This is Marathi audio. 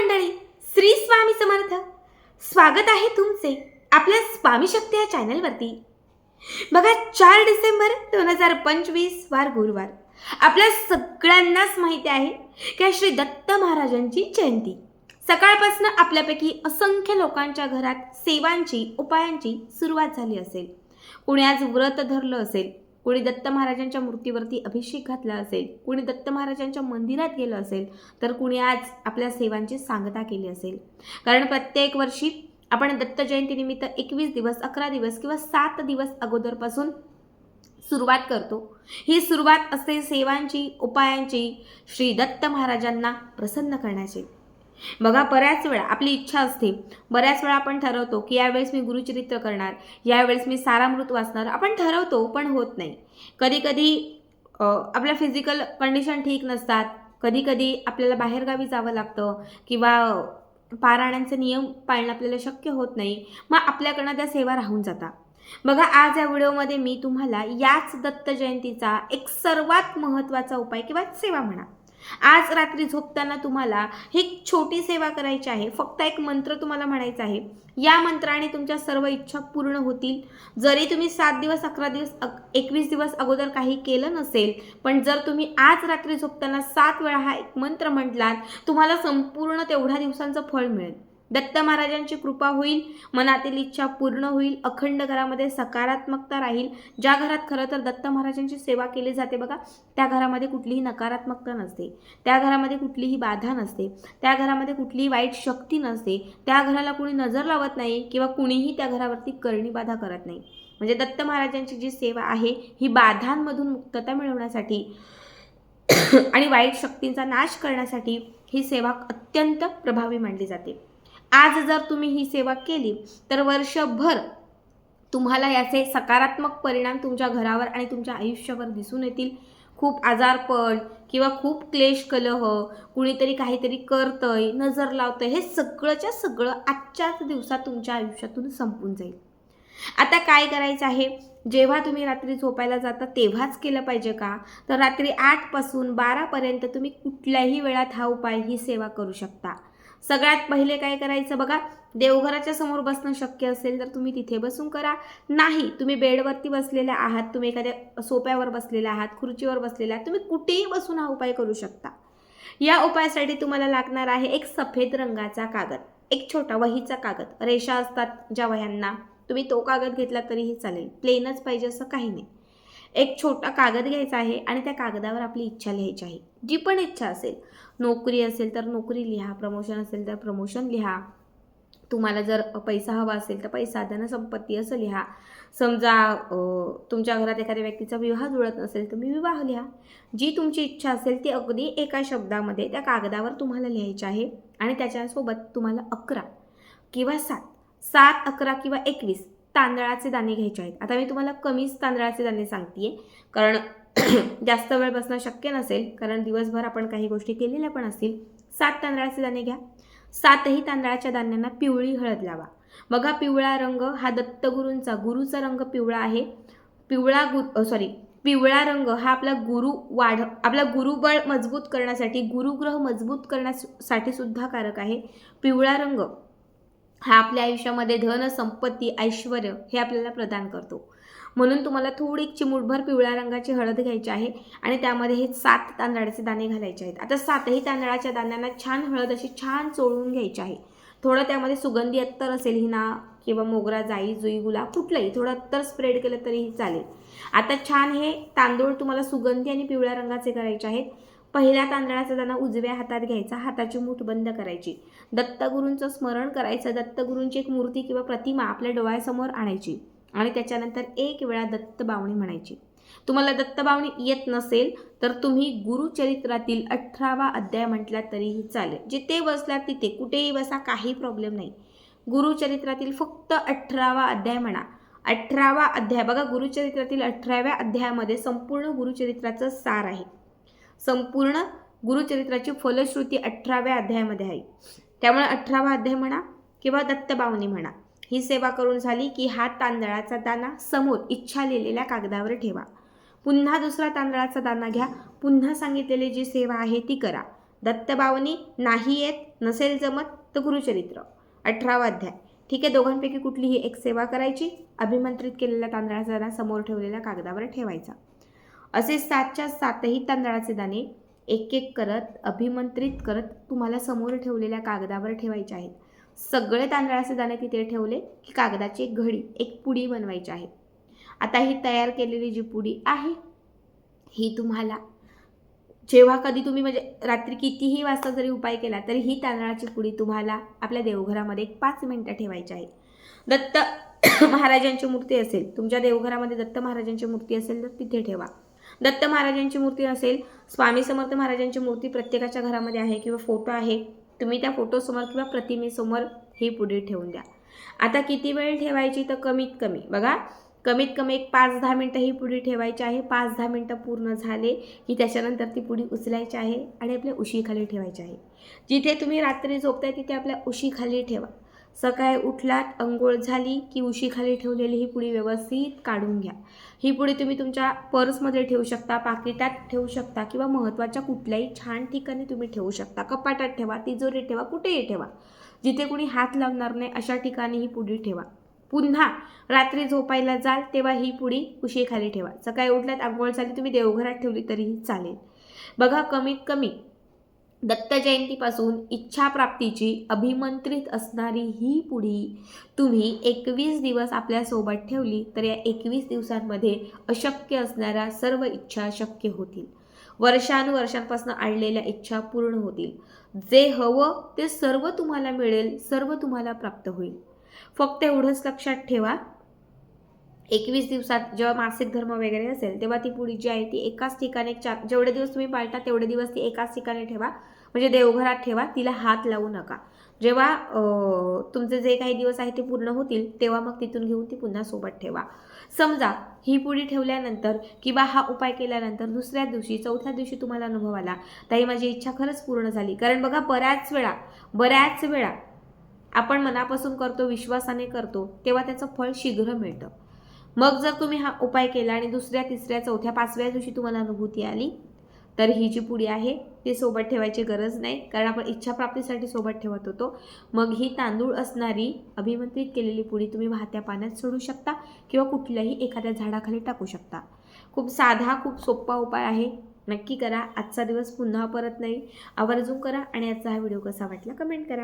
मंडळी श्री स्वामी समर्थ. स्वागत आहे तुमचे आपल्या स्वामी शक्ती या चॅनलवरती. बघा चार डिसेंबर दोन हजार पंचवीस वार गुरुवार. आपल्या सगळ्यांनाच माहिती आहे की श्री दत्त महाराजांची जयंती. सकाळपासून आपल्यापैकी असंख्य लोकांच्या घरात सेवांची उपायांची सुरुवात झाली असेल. कुणी आज व्रत धरलं असेल कोणी दत्त महाराजांच्या मूर्तीवरती अभिषेक घातला असेल कुणी दत्त महाराजांच्या मंदिरात गेलं असेल तर कुणी आज आपल्या सेवांची सांगता केली असेल. कारण प्रत्येक वर्षी आपण दत्त जयंतीनिमित्त एकवीस दिवस अकरा दिवस किंवा सात दिवस अगोदरपासून सुरुवात करतो. ही सुरुवात असते सेवांची उपायांची श्री दत्त महाराजांना प्रसन्न करण्याची. बघा बऱ्याच वेळा आपली इच्छा असते. बऱ्याच वेळा आपण ठरवतो की यावेळेस मी गुरुचरित्र करणार यावेळेस मी सारामृत वाचणार. आपण ठरवतो पण होत नाही. कधी कधी आपल्या फिजिकल कंडिशन ठीक नसतात. कधी कधी आपल्याला बाहेरगावी जावं लागतं किंवा पारायणांचे नियम पाळणं आपल्याला शक्य होत नाही. मग आपल्याकडनं त्या सेवा राहून जातात. बघा आज या व्हिडिओमध्ये मी तुम्हाला याच दत्त जयंतीचा एक सर्वात महत्त्वाचा उपाय किंवा सेवा म्हणा. आज रात्री झोपताना तुम्हाला ही छोटी सेवा करायची आहे. फक्त एक मंत्र तुम्हाला म्हणायचा आहे. या मंत्राने तुमच्या सर्व इच्छा पूर्ण होतील. जरी तुम्ही सात दिवस अकरा दिवस एकवीस दिवस अगोदर काही केलं नसेल पण जर तुम्ही आज रात्री झोपताना सात वेळा हा एक मंत्र म्हटलात तुम्हाला संपूर्ण तेवढ्या दिवसांचं फळ मिळेल. दत्त महाराजांची कृपा होईल मनातील इच्छा पूर्ण होईल अखंड घरामध्ये सकारात्मकता राहील. ज्या घरात खरं तर दत्त महाराजांची सेवा केली जाते बघा त्या घरामध्ये कुठलीही नकारात्मकता नसते. त्या घरामध्ये कुठलीही बाधा नसते. त्या घरामध्ये कुठलीही वाईट शक्ती नसते. त्या घराला कुणी नजर लावत नाही किंवा कुणीही त्या घरावरती करणी बाधा करत नाही. म्हणजे दत्त महाराजांची जी सेवा आहे ही बाधांमधून मुक्तता मिळवण्यासाठी आणि वाईट शक्तींचा नाश करण्यासाठी ही सेवा अत्यंत प्रभावी मानली जाते. आज जर तुम्ही ही सेवा केली तर वर्षभर तुम्हाला याचे सकारात्मक परिणाम तुमच्या घरावर आणि तुमच्या आयुष्यावर दिसून येतील. खूप आजारपण किंवा खूप क्लेश कलह कुणीतरी काहीतरी करतंय नजर लावतंय हे सगळंच्या सगळं आजच्याच दिवसात तुमच्या आयुष्यातून संपून जाईल. आता काय करायचं आहे? जेव्हा तुम्ही रात्री झोपायला जाता तेव्हाच केलं पाहिजे का? तर रात्री आठपासून बारापर्यंत तुम्ही कुठल्याही वेळात हा उपाय ही सेवा करू शकता. सगळ्यात पहिले काय करायचं बघा? देवघराच्या समोर बसणं शक्य असेल तर तुम्ही तिथे बसून करा. नाही तुम्ही बेडवरती बसलेल्या आहात तुम्ही एखाद्या सोप्यावर बसलेले आहात खुर्चीवर बसलेल्या आहात तुम्ही कुठेही बसून हा उपाय करू शकता. या उपायासाठी तुम्हाला लागणार आहे एक सफेद रंगाचा कागद एक छोटा वहीचा कागद. रेषा असतात ज्या वह्यांना. तुम्ही तो कागद घेतला तरीही चालेल. प्लेनच पाहिजे असं काही नाही. एक छोटा कागद घ्यायचा आहे आणि त्या कागदावर आपली इच्छा लिहायची आहे. जी पण इच्छा असेल नोकरी असेल तर नोकरी लिहा प्रमोशन असेल तर प्रमोशन लिहा. तुम्हाला जर पैसा हवा असेल तर पैसा धनसंपत्ती असं लिहा. समजा तुमच्या घरात एखाद्या व्यक्तीचा विवाह जुळत नसेल तर मी विवाह लिहा. जी तुमची इच्छा असेल ती अगदी एका शब्दामध्ये त्या कागदावर तुम्हाला लिहायची आहे आणि त्याच्यासोबत तुम्हाला अकरा किंवा सात सात अकरा किंवा एकवीस तांदळाचे दाणे घ्यायचे आहेत. आता मी तुम्हाला कमीच तांदळाचे दाणे सांगते कारण जास्त वेळ बसणं शक्य नसेल कारण दिवसभर आपण काही गोष्टी केलेल्या पण असतील. सात तांदळाचे दाणे घ्या. सातही तांदळाच्या दाण्यांना पिवळी हळद लावा. बघा पिवळा रंग हा दत्तगुरूंचा गुरुचा रंग पिवळा आहे. पिवळा गु सॉरी पिवळा रंग हा आपला गुरु वाढ आपला गुरुबळ मजबूत करण्यासाठी गुरुग्रह मजबूत करण्यासाठी सुद्धा कारक आहे. पिवळा रंग हा आपल्या आयुष्यामध्ये धन संपत्ती ऐश्वर हे आपल्याला प्रदान करतो. म्हणून तुम्हाला थोडी चिमूटभर पिवळ्या रंगाची हळद घ्यायची आहे आणि त्यामध्ये हे सात तांदळाचे दाणे घालायचे आहेत. आता सातही तांदळाच्या दाण्यांना छान हळद अशी छान चोळून घ्यायची आहे. थोडं त्यामध्ये सुगंधी अत्तर असेल हिना किंवा मोगरा जाई जुई गुलाब कुठलंही थोडं अत्तर स्प्रेड केलं तरीही चालेल. आता छान हे तांदूळ तुम्हाला सुगंधी आणि पिवळ्या रंगाचे करायचे आहेत. पहिल्या तांदळाचा दाणा उजव्या हातात घ्यायचा हाताची मूठ बंद करायची. दत्तगुरूंचं स्मरण करायचं दत्तगुरूंची एक मूर्ती किंवा प्रतिमा आपल्या डोळ्यासमोर आणायची आणि त्याच्यानंतर एक वेळा दत्तबावणी म्हणायची. तुम्हाला दत्तबावणी येत नसेल तर तुम्ही गुरुचरित्रातील अठरावा अध्याय म्हटला तरीही चालेल. जिथे बसला तिथे कुठेही बसा काही प्रॉब्लेम नाही. गुरुचरित्रातील फक्त अठरावा अध्याय म्हणा. अठरावा अध्याय बघा गुरुचरित्रातील अठराव्या अध्यायामध्ये संपूर्ण गुरुचरित्राचं सार आहे. संपूर्ण गुरुचरित्राची फलश्रुती अठराव्या अध्यायामध्ये आहे. त्यामुळे अठरावा अध्याय म्हणा किंवा दत्तबावनी म्हणा ही सेवा करून झाली की हा तांदळाचा दाना समोर इच्छा लिहिलेल्या कागदावर ठेवा. पुन्हा दुसरा तांदळाचा दाना घ्या. पुन्हा सांगितलेली जी सेवा आहे ती करा. दत्तबावनी नाही येत नसेल जमत तर गुरुचरित्र. अठरावा अध्याय. ठीक आहे दोघांपैकी कुठलीही एक सेवा करायची अभिमंत्रित केलेल्या तांदळाचा दाना समोर ठेवलेल्या कागदावर ठेवायचा. असे सातच्या सातही तांदळाचे दाणे एक एक करत अभिमंत्रित करत तुम्हाला समोर ठेवलेल्या कागदावर ठेवायचे आहेत. सगळे तांदळाचे दाणे तिथे ठेवले की कागदाची एक घडी एक पुडी बनवायची आहे. आता ही तयार केलेली जी पुडी आहे ही तुम्हाला जेव्हा कधी तुम्ही म्हणजे रात्री कितीही वाजता जरी उपाय केला तरी ही तांदळाची पुडी तुम्हाला आपल्या देवघरामध्ये एक पाच मिनटं ठेवायची आहे. दत्त महाराजांची मूर्ती असेल तुमच्या देवघरामध्ये दत्त महाराजांची मूर्ती असेल तर तिथे ठेवा. दत्त महाराजांची मूर्ती असेल स्वामी समर्थ महाराजांची मूर्ती प्रत्येकाच्या घरामध्ये आहे किंवा फोटो आहे तुम्ही त्या फोटोसमोर किंवा प्रतिमेसमोर ही पुढे ठेवून द्या. आता किती वेळ ठेवायची तर कमीत कमी बघा कमीत कमी एक पाच दहा मिनटं ही पुढी ठेवायची आहे पाच दहा मिनटं पूर्ण झाले की त्याच्यानंतर ती पुढी उचलायची आहे आणि आपल्या उशीखाली ठेवायची आहे. जिथे तुम्ही रात्री झोपताय तिथे आपल्या उशीखाली ठेवा. सकाळी उठलात अंघोळ झाली की उशीखाली ठेवलेली ही पुडी व्यवस्थित काढून घ्या. ही पुडी तुम्ही तुमच्या पर्समध्ये ठेवू शकता पाकिटात ठेवू शकता किंवा महत्त्वाच्या कुठल्याही छान ठिकाणी तुम्ही ठेवू शकता. कपाटात ठेवा तिजोरी ठेवा कुठेही ठेवा. जिथे कुणी हात लावणार नाही अशा ठिकाणी ही पुडी ठेवा. पुन्हा रात्री झोपायला जाल तेव्हा ही पुडी उशीखाली ठेवा. सकाळी उठल्यात आंघोळ झाली तुम्ही देवघरात ठेवली तरीही चालेल. बघा कमीत कमी दत्त जयंतीपासून इच्छाप्राप्तीची अभिमंत्रित असणारी ही पुढी तुम्ही एकवीस दिवस आपल्यासोबत ठेवली तर या एकवीस दिवसांमध्ये अशक्य असणाऱ्या सर्व इच्छा शक्य होतील. वर्षानुवर्षांपासून आणलेल्या इच्छा पूर्ण होतील. जे हवं ते सर्व तुम्हाला मिळेल सर्व तुम्हाला प्राप्त होईल. फक्त एवढंच लक्षात ठेवा एकवीस दिवसात जेव्हा मासिक धर्म वगैरे असेल तेव्हा ती पुडी जी आहे ती एकाच ठिकाणी चार जेवढे दिवस तुम्ही पाळता तेवढे दिवस ती एकाच ठिकाणी ठेवा. म्हणजे देवघरात ठेवा तिला हात लावू नका. जेव्हा तुमचे जे काही दिवस आहे ते पूर्ण होतील तेव्हा मग तिथून घेऊन ती पुन्हा सोबत ठेवा. समजा ही पुडी ठेवल्यानंतर किंवा हा उपाय केल्यानंतर दुसऱ्या दिवशी चौथ्या दिवशी तुम्हाला अनुभव आला ताई माझी इच्छा खरंच पूर्ण झाली. कारण बघा बऱ्याच वेळा बऱ्याच वेळा आपण मनापासून करतो विश्वासाने करतो तेव्हा त्याचं फळ शीघ्र मिळतं. मग जर तुम्ही हा उपाय केला आणि दुसऱ्या तिसऱ्या चौथ्या पाचव्या दिवशी तुम्हाला अनुभूती आली तर ही जी पुडी आहे ती सोबत ठेवायची गरज नाही कारण आपण इच्छाप्राप्तीसाठी सोबत ठेवत होतो. मग ही तांदूळ असणारी अभिमंत्रित केलेली पुडी तुम्ही वाहत्या पाण्यात सोडू शकता किंवा कुठल्याही एखाद्या झाडाखाली टाकू शकता. खूप साधा खूप सोपा उपाय आहे. नक्की करा. आजचा दिवस पुन्हा परत नाही. आवर्जून करा आणि आजचा हा व्हिडिओ कसा वाटला कमेंट करा.